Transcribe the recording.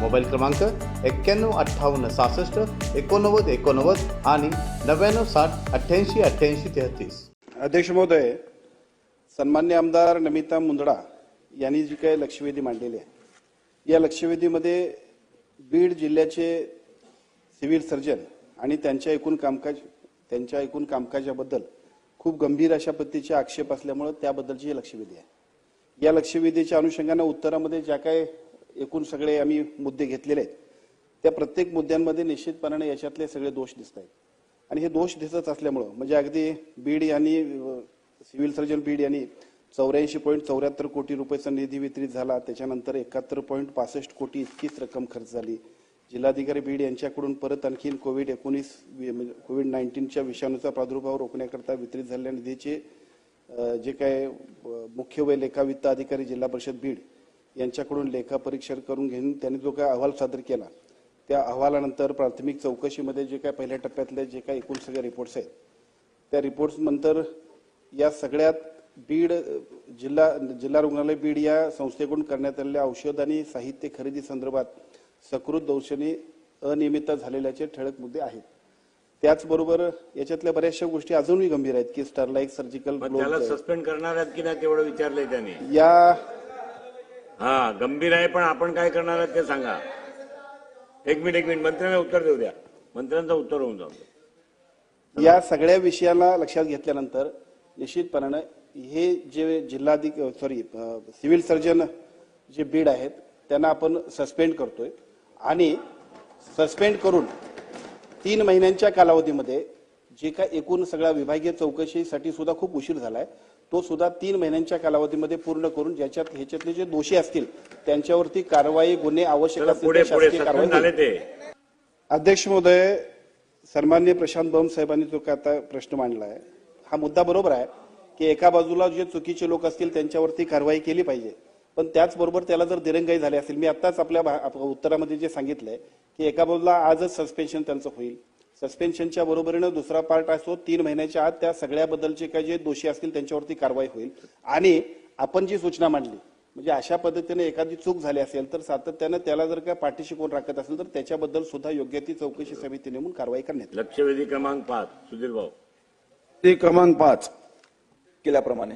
Mobile क्रमांक एक्क्याण्णव अठ्ठावन्न सहासष्ट एकोणनव्वद एकोणनव्वद आणि नव्याण्णव साठ अठ्ठ्याऐंशी अठ्ठ्याऐंशी तेहतीस. अध्यक्ष महोदय सन्मान्य आमदार नमिता मुंदडा यांनी जी काही लक्षवेधी मांडलेली आहे या लक्षवेधीमध्ये बीड जिल्ह्याचे सिव्हिल सर्जन आणि त्यांच्या एकूण कामकाज त्यांच्या एकूण कामकाजाबद्दल खूप गंभीर अशा पद्धतीचे आक्षेप असल्यामुळे त्याबद्दलची लक्षवेधी आहे. या लक्षवेधीच्या अनुषंगानं उत्तरामध्ये ज्या काय एकूण सगळे आम्ही मुद्दे घेतलेले आहेत. त्या प्रत्येक मुद्द्यांमध्ये निश्चितपणाने याच्यातले सगळे दोष दिसत आहेत. आणि हे दोष दिसत असल्यामुळं म्हणजे अगदी बीड यांनी सिव्हिल सर्जन बीड यांनी चौऱ्याऐंशी पॉईंट चौऱ्याहत्तर कोटी रुपयाचा निधी वितरित झाला. त्याच्यानंतर एकाहत्तर पॉईंट पासष्ट कोटी इतकीच रक्कम खर्च झाली. जिल्हाधिकारी बीड यांच्याकडून परत आणखीन कोविड एकोणीस म्हणजे कोविड नाईन्टीनच्या विषाणूचा प्रादुर्भाव रोखण्याकरता वितरित झालेल्या निधीचे जे काय मुख्य व लेखा वित्त अधिकारी जिल्हा परिषद बीड यांच्याकडून लेखा परीक्षण करून घेऊन त्यांनी जो काय अहवाल सादर केला त्या अहवालानंतर प्राथमिक चौकशीमध्ये जे काय पहिल्या टप्प्यातले जे काय एकूण सगळे रिपोर्ट्स आहेत त्या रिपोर्ट्स नंतर या सगळ्यात बीड जिल्हा जिल्हा रुग्णालय बीड या संस्थेकडून करण्यात आलेल्या औषध आणि साहित्य खरेदी संदर्भात सकृत दौर्शनी अनियमितता झालेल्याचे ठळक मुद्दे आहेत. त्याचबरोबर याच्यातल्या बऱ्याचशा गोष्टी अजूनही गंभीर आहेत की स्टरलाईक सर्जिकल सस्पेंड करणार आहेत की नाही तेवढं विचारलंय त्यांनी? या हा गंभीर आहे पण आपण काय करणार आहात ते सांगा. एक मिनिट एक मिनिट. मंत्र्यांना उत्तर देऊ द्या. मंत्र्यांचं उत्तर होऊन जाऊ या सगळ्या विषयाला लक्षात घेतल्यानंतर निश्चितपणानं हे जे जिल्हाधिक सॉरी सिव्हिल सर्जन जे बीड आहेत त्यांना आपण सस्पेंड करतोय. आणि सस्पेंड करून तीन महिन्यांच्या कालावधीमध्ये जे काय एकूण सगळ्या विभागीय चौकशीसाठी सुद्धा खूप उशीर झालाय तो सुद्धा तीन महिन्यांच्या कालावधीमध्ये पूर्ण करून ज्याच्यात ह्याच्यातले जे दोषी असतील त्यांच्यावरती कारवाई गुन्हे आवश्यक असतील शासकीय कारवाई अध्यक्ष महोदय सन्मान्य प्रशांत बम साहेबांनी जो काय आता प्रश्न मांडला आहे हा मुद्दा बरोबर आहे की एका बाजूला जे चुकीचे लोक असतील त्यांच्यावरती कारवाई केली पाहिजे. पण त्याचबरोबर त्याला जर दिरंगाई झाली असेल मी आताच आपल्या उत्तरामध्ये जे सांगितलंय की एका बाजूला आजच सस्पेन्शन त्यांचं होईल. सस्पेन्शनच्या बरोबरीनं दुसरा पार्ट असतो तीन महिन्याच्या आत त्या सगळ्याबद्दलचे काही जे दोषी असतील त्यांच्यावरती कारवाई होईल. आणि आपण जी सूचना मांडली म्हणजे अशा पद्धतीने एखादी चूक झाली असेल तर सातत्यानं त्याला जर काय पाठीशी कोण राखत असेल तर त्याच्याबद्दल सुद्धा योग्य ती चौकशी समिती नेमून कारवाई करण्यात. लक्षवेधी क्रमांक पाच सुधीर भाऊ. ते क्रमांक पाच केल्याप्रमाणे.